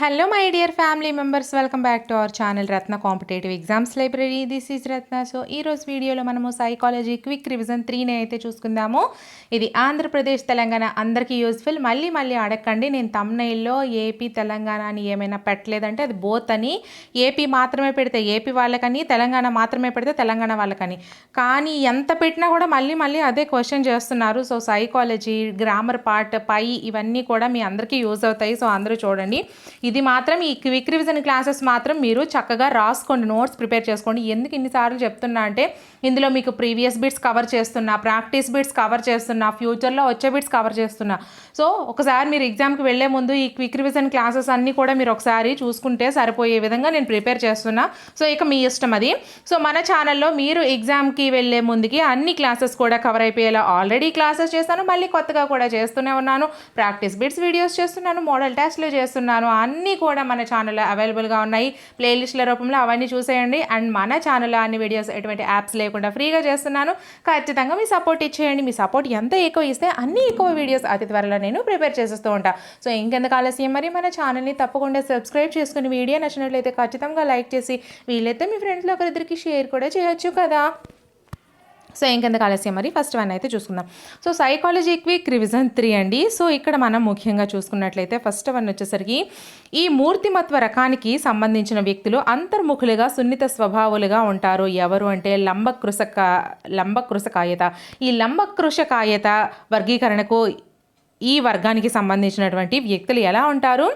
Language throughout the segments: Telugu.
Hello my dear family members welcome back to our channel Ratna competitive exams library this is Ratna so ఈ రోజు వీడియోలో మనము సైకాలజీ క్విక్ రివిజన్ త్రీని అయితే చూసుకుందాము. ఇది ఆంధ్రప్రదేశ్ తెలంగాణ అందరికీ యూజ్ఫుల్ మళ్ళీ మళ్ళీ అడగండి. నేను తమ్నైల్లో ఏపీ తెలంగాణ అని ఏమైనా పెట్టలేదంటే అది బోత్ అని. ఏపీ మాత్రమే పెడితే ఏపీ వాళ్ళకని తెలంగాణ మాత్రమే పెడితే తెలంగాణ వాళ్ళకని. కానీ ఎంత పెట్టినా కూడా మళ్ళీ మళ్ళీ అదే క్వశ్చన్ చేస్తున్నారు. సో సైకాలజీ గ్రామర్ పార్ట్ పై ఇవన్నీ కూడా మీ అందరికీ యూజ్ అవుతాయి. సో అందరూ చూడండి. ఇది మాత్రం ఈ క్విక్ రివిజన్ క్లాసెస్ మాత్రం మీరు చక్కగా రాసుకోండి నోట్స్ ప్రిపేర్ చేసుకోండి. ఎందుకు ఇన్నిసార్లు చెప్తున్నా అంటే ఇందులో మీకు ప్రీవియస్ బిట్స్ కవర్ చేస్తున్నా ప్రాక్టీస్ బిట్స్ కవర్ చేస్తున్నా ఫ్యూచర్లో వచ్చే బిట్స్ కవర్ చేస్తున్నా. సో ఒకసారి మీరు ఎగ్జామ్కి వెళ్ళే ముందు ఈ క్విక్ రివిజన్ క్లాసెస్ అన్నీ కూడా మీరు ఒకసారి చూసుకుంటే సరిపోయే విధంగా నేను ప్రిపేర్ చేస్తున్నా. సో ఇక మీ ఇష్టం అది. సో మన ఛానల్లో మీరు ఎగ్జామ్కి వెళ్ళే ముందుకి అన్ని క్లాసెస్ కూడా కవర్ అయిపోయేలా ఆల్రెడీ క్లాసెస్ చేస్తాను మళ్ళీ కొత్తగా కూడా చేస్తూనే ఉన్నాను. ప్రాక్టీస్ బిట్స్ వీడియోస్ చేస్తున్నాను మోడల్ టెస్ట్లు చేస్తున్నాను అన్నీ కూడా మన ఛానల్లో అవైలబుల్గా ఉన్నాయి. ప్లేలిస్ట్ల రూపంలో అవన్నీ చూసేయండి. అండ్ మన ఛానల్లో అన్ని వీడియోస్ ఎటువంటి యాప్స్ లేకుండా ఫ్రీగా చేస్తున్నాను. ఖచ్చితంగా మీ సపోర్ట్ ఇచ్చేయండి. మీ సపోర్ట్ ఎంత ఎక్కువ ఇస్తే అన్ని ఎక్కువ వీడియోస్ అతి త్వరలో నేను ప్రిపేర్ చేసేస్తూ ఉంటా. సో ఇంకెందుకు ఆలస్యం? మరి మన ఛానల్ని తప్పకుండా సబ్స్క్రైబ్ చేసుకుని వీడియో నచ్చినట్లయితే ఖచ్చితంగా లైక్ చేసి వీలైతే మీ ఫ్రెండ్స్లో ఒకరిద్దరికి షేర్ కూడా చేయొచ్చు కదా. సో ఇంకెందుకు ఆలస్యం? మరి ఫస్ట్ వన్ అయితే చూసుకుందాం. So psychology quick revision three అండి. సో ఇక్కడ మనం ముఖ్యంగా చూసుకున్నట్లయితే ఫస్ట్ వన్ వచ్చేసరికి ఈ మూర్తిమత్వ రకానికి సంబంధించిన వ్యక్తులు అంతర్ముఖులుగా సున్నిత స్వభావులుగా ఉంటారు. ఎవరు అంటే లంబకృషక లంబకృషకాయత. ఈ లంబకృషకాయత వర్గీకరణకు ఈ వర్గానికి సంబంధించినటువంటి వ్యక్తులు ఎలా ఉంటారు?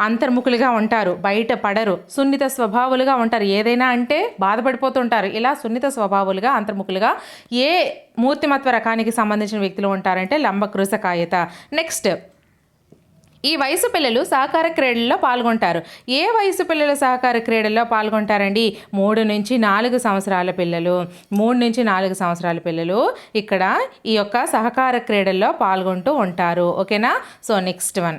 అంతర్ముఖులుగా ఉంటారు బయట పడరు సున్నిత స్వభావులుగా ఉంటారు. ఏదైనా అంటే బాధపడిపోతుంటారు. ఇలా సున్నిత స్వభావులుగా అంతర్ముఖులుగా ఏ మూర్తిమత్వ రకానికి సంబంధించిన వ్యక్తులు ఉంటారంటే లంబకృషకాయత నెక్స్ట్ ఈ వయసు పిల్లలు సహకార క్రీడల్లో పాల్గొంటారు. ఏ వయసు పిల్లలు సహకార క్రీడల్లో పాల్గొంటారండి? మూడు నుంచి నాలుగు సంవత్సరాల పిల్లలు. మూడు నుంచి నాలుగు సంవత్సరాల పిల్లలు ఇక్కడ ఈ యొక్క సహకార క్రీడల్లో పాల్గొంటూ ఉంటారు. ఓకేనా? సో నెక్స్ట్ వన్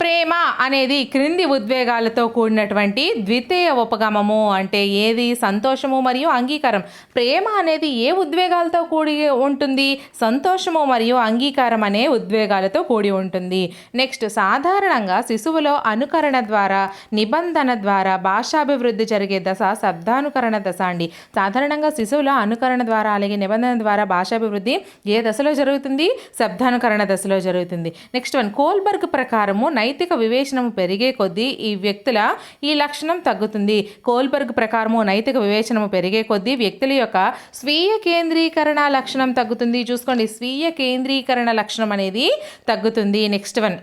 ప్రేమ అనేది క్రింది ఉద్వేగాలతో కూడినటువంటి ద్వితీయ ఉపగమము. అంటే ఏది సంతోషము మరియు అంగీకారం? ప్రేమ అనేది ఏ ఉద్వేగాలతో కూడి ఉంటుంది? సంతోషము మరియు అంగీకారం అనే ఉద్వేగాలతో కూడి ఉంటుంది. నెక్స్ట్ సాధారణంగా శిశువులో అనుకరణ ద్వారా నిబంధన ద్వారా భాషాభివృద్ధి జరిగే దశ శబ్దానుకరణ దశ అండి. సాధారణంగా శిశువులో అనుకరణ ద్వారా అలాగే నిబంధన ద్వారా భాషాభివృద్ధి ఏ దశలో జరుగుతుంది? శబ్దానుకరణ దశలో జరుగుతుంది. నెక్స్ట్ వన్ కోల్బర్గ్ ప్రకారము నైతిక వివేచనము పెరిగే కొద్దీ ఈ వ్యక్తుల ఈ లక్షణం తగ్గుతుంది. కోల్బర్గ్ ప్రకారము నైతిక వివేచనము పెరిగే కొద్దీ వ్యక్తుల యొక్క స్వీయ కేంద్రీకరణ లక్షణం తగ్గుతుంది. చూసుకోండి స్వీయ కేంద్రీకరణ లక్షణం అనేది తగ్గుతుంది. Next one.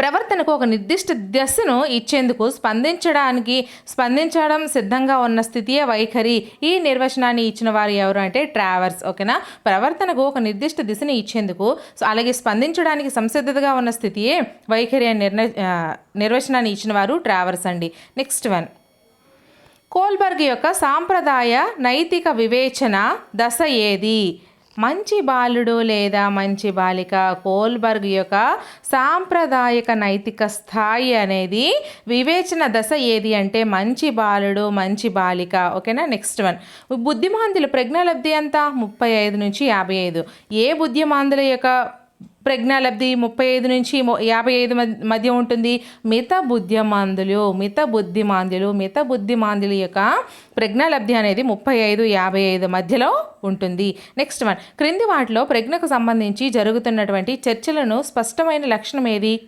ప్రవర్తనకు ఒక నిర్దిష్ట దశను ఇచ్చేందుకు స్పందించడానికి స్పందించడం సిద్ధంగా ఉన్న స్థితియే వైఖరి ఈ నిర్వచనాన్ని ఇచ్చిన వారు ఎవరు అంటే ట్రావర్స్ ఓకేనా? ప్రవర్తనకు ఒక నిర్దిష్ట దిశని ఇచ్చేందుకు అలాగే స్పందించడానికి సంసిద్ధతగా ఉన్న స్థితియే వైఖరి అనే నిర్ణ నిర్వచనాన్ని ఇచ్చిన వారు ట్రావర్స్ అండి. Next one. కోల్బర్గ్ యొక్క సాంప్రదాయ నైతిక వివేచన దశ ఏది? మంచి బాలుడు లేదా మంచి బాలిక కోల్బర్గ్ యొక్క సాంప్రదాయక నైతిక స్థాయి అనేది వివేచన దశ ఏది అంటే మంచి బాలుడు మంచి బాలిక. ఓకేనా? నెక్స్ట్ వన్ బుద్ధిమాంతుల ప్రజ్ఞాలబ్ధి ఎంత? ముప్పై ఐదు నుంచి యాభై ఐదు. ఏ బుద్ధిమాంతుల యొక్క ప్రజ్ఞాలబ్ధి ముప్పై ఐదు నుంచి యాభై ఐదు మధ్య- మధ్య ఉంటుంది. మిత బుద్ధిమాందులు మిత బుద్ధిమాందులు మిత బుద్ధిమాందుల యొక్క ప్రజ్ఞాలబ్ధి అనేది ముప్పై ఐదు యాభై ఐదు మధ్యలో ఉంటుంది. Next one. క్రింది వాటిలో ప్రజ్ఞకు సంబంధించి జరుగుతున్నటువంటి చర్చలను స్పష్టమైన లక్షణం ఏది?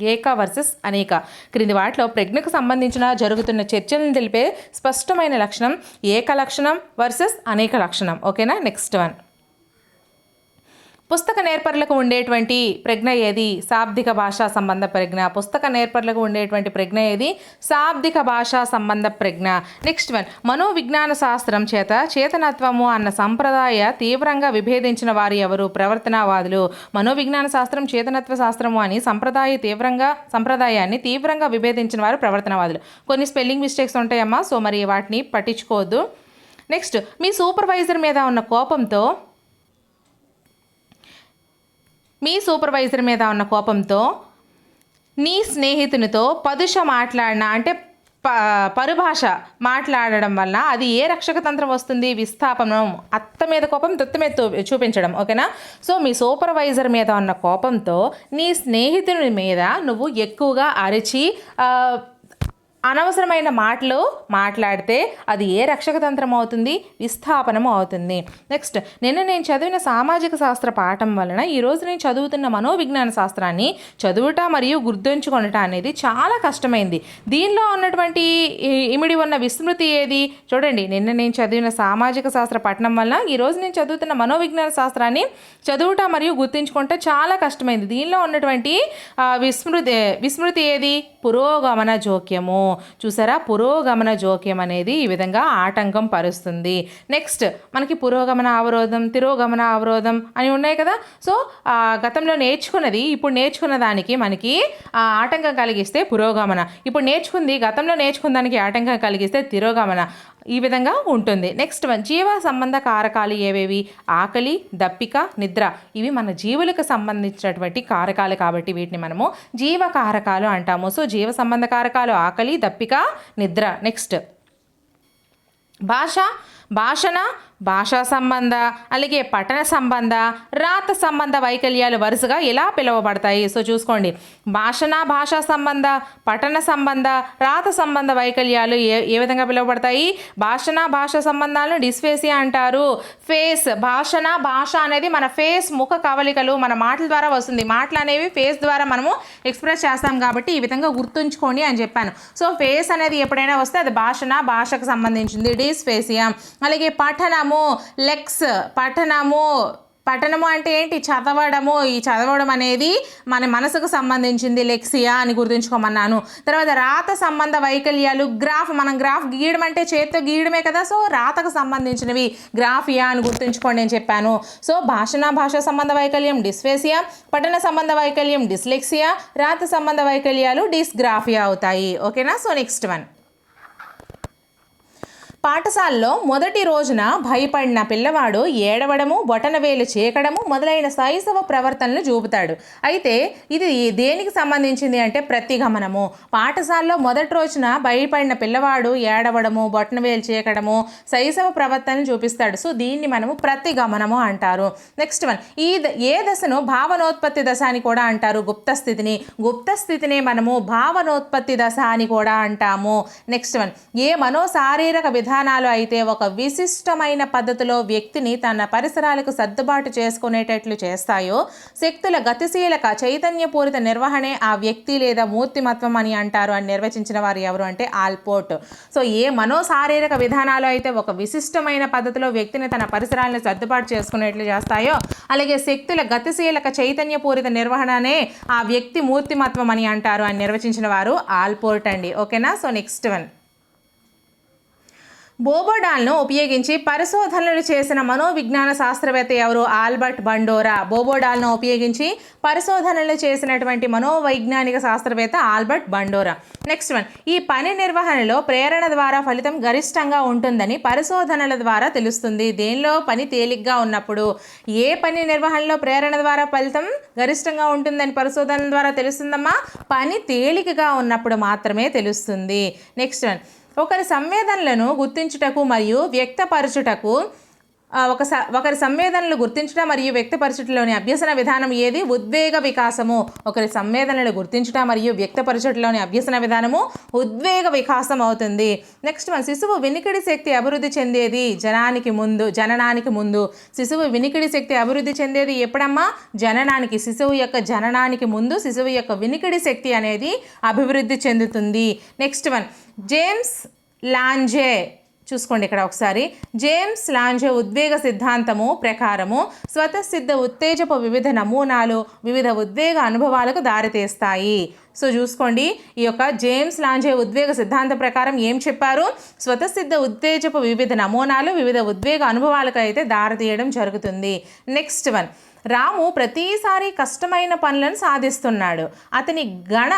ఏక వర్సెస్ అనేక. క్రింది వాటిలో ప్రజ్ఞకు సంబంధించిన జరుగుతున్న చర్చలను తెలిపే స్పష్టమైన లక్షణం ఏక లక్షణం వర్సెస్ అనేక లక్షణం. ఓకేనా? Next one. పుస్తక నేర్పరులకు ఉండేటువంటి ప్రజ్ఞ ఏది? శాబ్దిక భాషా సంబంధ ప్రజ్ఞ. పుస్తక నేర్పరులకు ఉండేటువంటి ప్రజ్ఞ ఏది? శాబ్దిక భాషా సంబంధ ప్రజ్ఞ. నెక్స్ట్ వన్ మనోవిజ్ఞాన శాస్త్రం చేత చేతనత్వము అన్న సంప్రదాయ తీవ్రంగా విభేదించిన వారు ఎవరు? ప్రవర్తనవాదులు. మనోవిజ్ఞాన శాస్త్రం చేతనత్వ శాస్త్రము అని సంప్రదాయ తీవ్రంగా సంప్రదాయాన్ని తీవ్రంగా విభేదించిన వారు ప్రవర్తనవాదులు. కొన్ని స్పెల్లింగ్ మిస్టేక్స్ ఉంటాయమ్మా సో మరి వాటిని పట్టించుకోవద్దు. నెక్స్ట్ మీ సూపర్వైజర్ మీద ఉన్న కోపంతో మీ సూపర్వైజర్ మీద ఉన్న కోపంతో నీ స్నేహితునితో పదుష మాట్లాడిన అంటే ప పరుభాష మాట్లాడడం వల్ల అది ఏ రక్షక తంత్రం వస్తుంది? విస్థాపనం అత్త మీద కోపం దత్త మీద చూపించడం ఓకేనా? సో మీ సూపర్వైజర్ మీద ఉన్న కోపంతో నీ స్నేహితుని మీద నువ్వు ఎక్కువగా అరిచి అనవసరమైన మాటలు మాట్లాడితే అది ఏ రక్షక తంత్రం అవుతుంది? విస్థాపనం అవుతుంది. నెక్స్ట్ నిన్న నేను చదివిన సామాజిక శాస్త్ర పాఠం వలన ఈరోజు నేను చదువుతున్న మనోవిజ్ఞాన శాస్త్రాన్ని చదువుట మరియు గుర్తుంచుకొనట అనేది చాలా కష్టమైంది. దీనిలో ఉన్నటువంటి ఇమిడి ఉన్న విస్మృతి ఏది? చూడండి నిన్న నేను చదివిన సామాజిక శాస్త్ర పఠనం వలన ఈరోజు నేను చదువుతున్న మనోవిజ్ఞాన శాస్త్రాన్ని చదువుట మరియు గుర్తుంచుకుంటే చాలా కష్టమైంది. దీనిలో ఉన్నటువంటి విస్మృతి విస్మృతి ఏది? పురోగమన జోక్యము. చూసారా? పురోగమన జోక్యం అనేది ఈ విధంగా ఆటంకం పరుస్తుంది. నెక్స్ట్ మనకి పురోగమన అవరోధం తిరోగమన అవరోధం అని ఉన్నాయి కదా? సో గతంలో నేర్చుకున్నది ఇప్పుడు నేర్చుకున్న దానికి మనకి ఆటంకం కలిగిస్తే పురోగమన. ఇప్పుడు నేర్చుకుంది గతంలో నేర్చుకున్న దానికి ఆటంకం కలిగిస్తే తిరోగమన. ఈ విధంగా ఉంటుంది. నెక్స్ట్ వన్ జీవ సంబంధ కారకాలు ఏవేవి? ఆకలి దప్పిక నిద్ర. ఇవి మన జీవులకు సంబంధించినటువంటి కారకాలు కాబట్టి వీటిని మనము జీవ కారకాలు అంటాము. సో జీవ సంబంధ కారకాలు ఆకలి దప్పిక నిద్ర. నెక్స్ట్ భాష భాషణ భాషా సంబంధ అలాగే పఠన సంబంధ రాత సంబంధ వైకల్యాలు వరుసగా ఇలా పిలువబడతాయి? సో చూసుకోండి. భాషణ భాషా సంబంధ పఠన సంబంధ రాత సంబంధ వైకల్యాలు ఏ ఏ విధంగా పిలువబడతాయి? భాషణ భాషా సంబంధాలను డిస్ఫేసియా అంటారు. ఫేస్ భాషణ భాష అనేది మన ఫేస్ ముఖ కవలికలు మన మాటల ద్వారా వస్తుంది. మాటలు అనేవి ఫేస్ ద్వారా మనము ఎక్స్ప్రెస్ చేస్తాం కాబట్టి ఈ విధంగా గుర్తుంచుకోండి అని చెప్పాను. సో ఫేస్ అనేది ఎప్పుడైనా వస్తే అది భాషణ భాషకు సంబంధించింది. డిస్ఫేసియా అలాగే పఠనము లెక్స్ పఠనము. పఠనము అంటే ఏంటి? చదవడము. ఈ చదవడం అనేది మన మనసుకు సంబంధించింది లెక్సియా అని గుర్తుంచుకోమన్నాను. తర్వాత రాత సంబంధ వైకల్యాలు గ్రాఫ్. మనం గ్రాఫ్ గీయడం అంటే చేత్తో గీయడమే కదా. సో రాతకు సంబంధించినవి గ్రాఫియా అని గుర్తుంచుకోండి నేను చెప్పాను. సో భాషణ భాష సంబంధ వైకల్యం డిస్ఫేసియా. పఠన సంబంధ వైకల్యం డిస్లెక్సియా. రాత సంబంధ వైకల్యాలు డిస్గ్రాఫియా అవుతాయి. ఓకేనా? So next one. పాఠశాలలో మొదటి రోజున భయపడిన పిల్లవాడు ఏడవడము బొటనవేలు చేకడము మొదలైన శైశవ ప్రవర్తనలు చూపుతాడు. అయితే ఇది దేనికి సంబంధించింది అంటే ప్రతిగమనము. పాఠశాలలో మొదటి రోజున భయపడిన పిల్లవాడు ఏడవడము బొటనవేలు చేకడము శైశవ ప్రవర్తనలు చూపిస్తాడు. సో దీన్ని మనము ప్రతిగమనము అంటారు. Next one. ఈ ద- ఏ దశను భావనోత్పత్తి దశ అని కూడా అంటారు. గుప్త స్థితిని. గుప్త స్థితినే మనము భావనోత్పత్తి దశ అని కూడా అంటాము. Next one. ఏ మనోశారీరక విధానాలు అయితే ఒక విశిష్టమైన పద్ధతిలో వ్యక్తిని తన పరిసరాలకు సర్దుబాటు చేసుకునేటట్లు చేస్తాయో శక్తుల గతిశీలక చైతన్యపూరిత నిర్వహణే ఆ వ్యక్తి లేదా మూర్తిమత్వం అని అంటారు అని నిర్వచించిన వారు ఎవరు అంటే ఆల్పోర్ట్ సో ఏ మనోశారీరక విధానాలు అయితే ఒక విశిష్టమైన పద్ధతిలో వ్యక్తిని తన పరిసరాలను సర్దుబాటు చేసుకునేట్లు చేస్తాయో అలాగే శక్తుల గతిశీలక చైతన్యపూరిత నిర్వహణనే ఆ వ్యక్తి మూర్తిమత్వం అని అంటారు అని నిర్వచించిన వారు ఆల్పోర్ట్ అండి. ఓకేనా? So next one. బోబోడాల్ను ఉపయోగించి పరిశోధనలు చేసిన మనోవిజ్ఞాన శాస్త్రవేత్త ఎవరు? ఆల్బర్ట్ బండోరా. బోబోడాల్ను ఉపయోగించి పరిశోధనలు చేసినటువంటి మనోవైజ్ఞానిక శాస్త్రవేత్త ఆల్బర్ట్ బండోరా. Next one. ఈ పని నిర్వహణలో ప్రేరణ ద్వారా ఫలితం గరిష్టంగా ఉంటుందని పరిశోధనల ద్వారా తెలుస్తుంది. దేనిలో పని తేలిగ్గా ఉన్నప్పుడు ఏ పని నిర్వహణలో ప్రేరణ ద్వారా ఫలితం గరిష్టంగా ఉంటుందని పరిశోధనల ద్వారా తెలుస్తుందమ్మా? పని తేలికగా ఉన్నప్పుడు మాత్రమే తెలుస్తుంది. Next one. ఒకరి సంవేదనలను గుర్తించుటకు మరియు వ్యక్తపరచుటకు ఒక స ఒకరి సంవేదనలు గుర్తించడం మరియు వ్యక్తపరచుటలోని అభ్యసన విధానం ఏది? ఉద్వేగ వికాసము. ఒకరి సంవేదనలు గుర్తించుట మరియు వ్యక్తపరచుటలోని అభ్యసన విధానము ఉద్వేగ వికాసం అవుతుంది. నెక్స్ట్ వన్ శిశువు వినికిడి శక్తి అభివృద్ధి చెందేది? జనానికి ముందు జననానికి ముందు. శిశువు వినికిడి శక్తి అభివృద్ధి చెందేది ఎప్పుడమ్మా? జననానికి శిశువు యొక్క జననానికి ముందు శిశువు యొక్క వినికిడి శక్తి అనేది అభివృద్ధి చెందుతుంది. నెక్స్ట్ వన్ జేమ్స్ లాంజే చూసుకోండి ఇక్కడ ఒకసారి. జేమ్స్ లాంజే ఉద్వేగ సిద్ధాంతము ప్రకారము స్వతసిద్ధ ఉత్తేజపు వివిధ నమూనాలు వివిధ ఉద్వేగ అనుభవాలకు దారితీస్తాయి. సో చూసుకోండి ఈ యొక్క జేమ్స్ లాంజే ఉద్వేగ సిద్ధాంతం ప్రకారం ఏం చెప్పారు? స్వతసిద్ధ ఉత్తేజపు వివిధ నమూనాలు వివిధ ఉద్వేగ అనుభవాలకు అయితే దారితీయడం జరుగుతుంది. Next one. రాము ప్రతిసారి కష్టమైన పనులను సాధిస్తున్నాడు. అతని గణ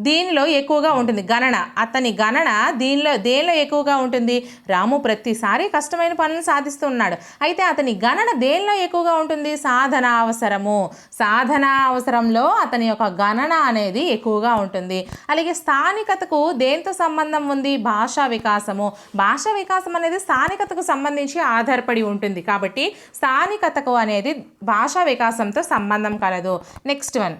దీనిలో ఎక్కువగా ఉంటుంది గణన. అతని గణన దీనిలో దేనిలో ఎక్కువగా ఉంటుంది? రాము ప్రతిసారి కష్టమైన పనులు సాధిస్తూ ఉన్నాడు అయితే అతని గణన దేనిలో ఎక్కువగా ఉంటుంది? సాధన అవసరము. సాధన అవసరంలో అతని యొక్క గణన అనేది ఎక్కువగా ఉంటుంది. అలాగే స్థానికతకు దేంతో సంబంధం ఉంది? భాషా వికాసము. భాషా వికాసం అనేది స్థానికతకు సంబంధించి ఆధారపడి ఉంటుంది. కాబట్టి స్థానికతకు అనేది భాషా వికాసంతో సంబంధం కలదు. Next one.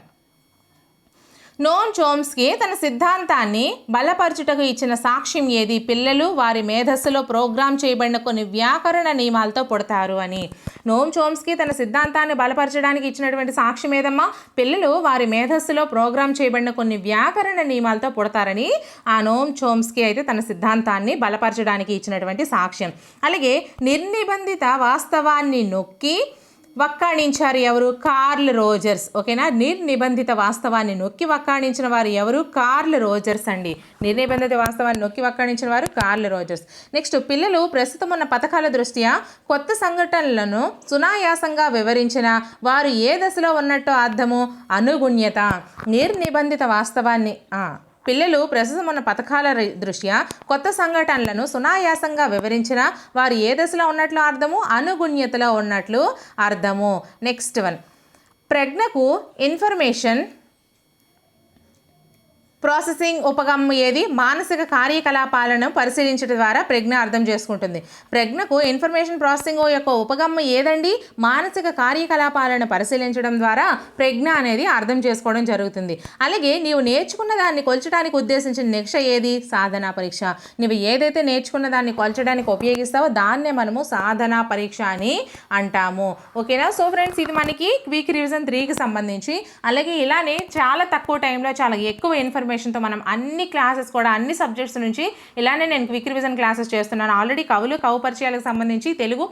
నోమ్ చోమ్స్కి తన సిద్ధాంతాన్ని బలపరచుటకు ఇచ్చిన సాక్ష్యం ఏది? పిల్లలు వారి మేధస్సులో ప్రోగ్రామ్ చేయబడిన కొన్ని వ్యాకరణ నియమాలతో పుడతారు అని. నోమ్ చోమ్స్కి తన సిద్ధాంతాన్ని బలపరచడానికి ఇచ్చినటువంటి సాక్ష్యం ఏదమ్మా? పిల్లలు వారి మేధస్సులో ప్రోగ్రామ్ చేయబడిన కొన్ని వ్యాకరణ నియమాలతో పుడతారని ఆ నోమ్ చోమ్స్కి అయితే తన సిద్ధాంతాన్ని బలపరచడానికి ఇచ్చినటువంటి సాక్ష్యం. అలాగే నిర్నిబంధిత వాస్తవాన్ని నొక్కి వక్కాణించారు ఎవరు? Carl Rogers. ఓకేనా? నిర్నిబంధిత వాస్తవాన్ని నొక్కి వక్కాణించిన వారు ఎవరు? కార్ల్ రోజర్స్ అండి. నిర్నిబంధిత వాస్తవాన్ని నొక్కి వక్కాణించిన వారు కార్ల్ రోజర్స్. నెక్స్ట్ పిల్లలు ప్రస్తుతం ఉన్న పథకాల దృష్ట్యా కొత్త సంఘటనలను సునాయాసంగా వివరించిన వారు ఏ దశలో ఉన్నట్టు అర్థము? అనుగుణ్యత. నిర్నిబంధిత వాస్తవాన్ని పిల్లలు ప్రస్తుతం ఉన్న పథకాల దృష్ట్యా కొత్త సంఘటనలను సునాయాసంగా వివరించిన వారు ఏ దశలో ఉన్నట్లు అర్థము? అనుగుణ్యతలో ఉన్నట్లు అర్థము. నెక్స్ట్ వన్ ప్రజ్ఞకు ఇన్ఫర్మేషన్ ప్రాసెసింగ్ ఉపగమ్ము ఏది? మానసిక కార్యకలాపాలను పరిశీలించడం ద్వారా ప్రజ్ఞ అర్థం చేసుకుంటుంది. ప్రజ్ఞకు ఇన్ఫర్మేషన్ ప్రాసెసింగ్ యొక్క ఉపగమ్మ ఏదండి? మానసిక కార్యకలాపాలను పరిశీలించడం ద్వారా ప్రజ్ఞ అనేది అర్థం చేసుకోవడం జరుగుతుంది. అలాగే నీవు నేర్చుకున్న దాన్ని కొల్చడానికి ఉద్దేశించిన నిక్ష ఏది? సాధనా పరీక్ష. నువ్వు ఏదైతే నేర్చుకున్న దాన్ని కొల్చడానికి ఉపయోగిస్తావో దాన్నే మనము సాధనా పరీక్ష అని అంటాము. ఓకేనా? సో ఫ్రెండ్స్ ఇది మనకి క్విక్ రివిజన్ త్రీకి సంబంధించి. అలాగే ఇలానే చాలా తక్కువ టైంలో చాలా ఎక్కువ ఇన్ఫర్మేషన్ ఇన్ఫర్మేషన్తో మనం అన్ని క్లాసెస్ కూడా అన్ని సబ్జెక్ట్స్ నుంచి ఇలానే నేను క్విక్ రివిజన్ క్లాసెస్ చేస్తున్నాను. ఆల్రెడీ కవులు కవు పరిచయాలకు సంబంధించి తెలుగు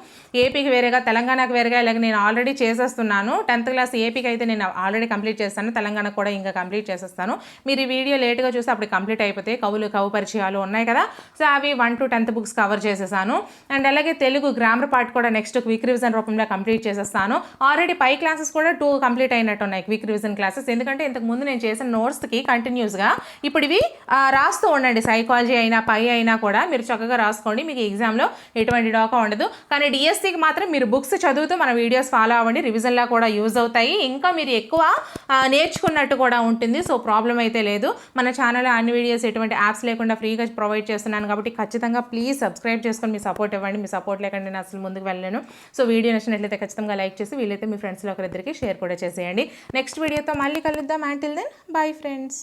ఏపీకి వేరేగా తెలంగాణకు వేరేగా ఇలాగ నేను ఆల్రెడీ చేసేస్తున్నాను. టెన్త్ క్లాస్ ఏపీకి అయితే నేను ఆల్రెడీ కంప్లీట్ చేస్తాను. తెలంగాణకు కూడా ఇంకా కంప్లీట్ చేసేస్తాను. మీరు ఈ వీడియో లేట్గా చూస్తే అప్పుడు కంప్లీట్ అయిపోతాయి కవులు కవు పరిచయాలు ఉన్నాయి కదా. సో అవి one two tenth books cover చేసేసాను. అండ్ అలాగే తెలుగు గ్రామర్ పార్ట్ కూడా నెక్స్ట్ క్విక్ రివిజన్ రూపంలో కంప్లీట్ చేసేస్తాను. ఆల్రెడీ పై క్లాసెస్ కూడా టూ కంప్లీట్ అయినట్టు ఉన్నాయి క్విక్ రివిజన్ క్లాసెస్ ఎందుకంటే ఇంతకు ముందు నేను చేసిన నోట్స్కి కంటిన్యూస్గా ఇప్పుడు ఇవి రాస్తూ ఉండండి. సైకాలజీ అయినా పై అయినా కూడా మీరు చక్కగా రాసుకోండి. మీకు ఎగ్జామ్లో ఎటువంటి డోకా ఉండదు. కానీ డిఎస్సికి మాత్రం మీరు బుక్స్ చదువుతూ మన వీడియోస్ ఫాలో అవ్వండి. రివిజన్లా కూడా యూజ్ అవుతాయి. ఇంకా మీరు ఎక్కువ నేర్చుకున్నట్టు కూడా ఉంటుంది. సో ప్రాబ్లం అయితే లేదు. మన ఛానల్లో అన్ని వీడియోస్ ఎటువంటి యాప్స్ లేకుండా ఫ్రీగా ప్రొవైడ్ చేస్తున్నాను కాబట్టి ఖచ్చితంగా ప్లీజ్ సబ్స్క్రైబ్ చేసుకొని మీ సపోర్ట్ ఇవ్వండి. మీ సపోర్ట్ లేకుండా నేను అసలు ముందుకు వెళ్ళలేను. సో వీడియో నచ్చినట్లయితే ఖచ్చితంగా లైక్ చేసి వీలైతే మీ ఫ్రెండ్స్లో ఒకరిద్దరికి షేర్ కూడా చేసేయండి. నెక్స్ట్ వీడియోతో మళ్ళీ కలుద్దాం. Antil then bye friends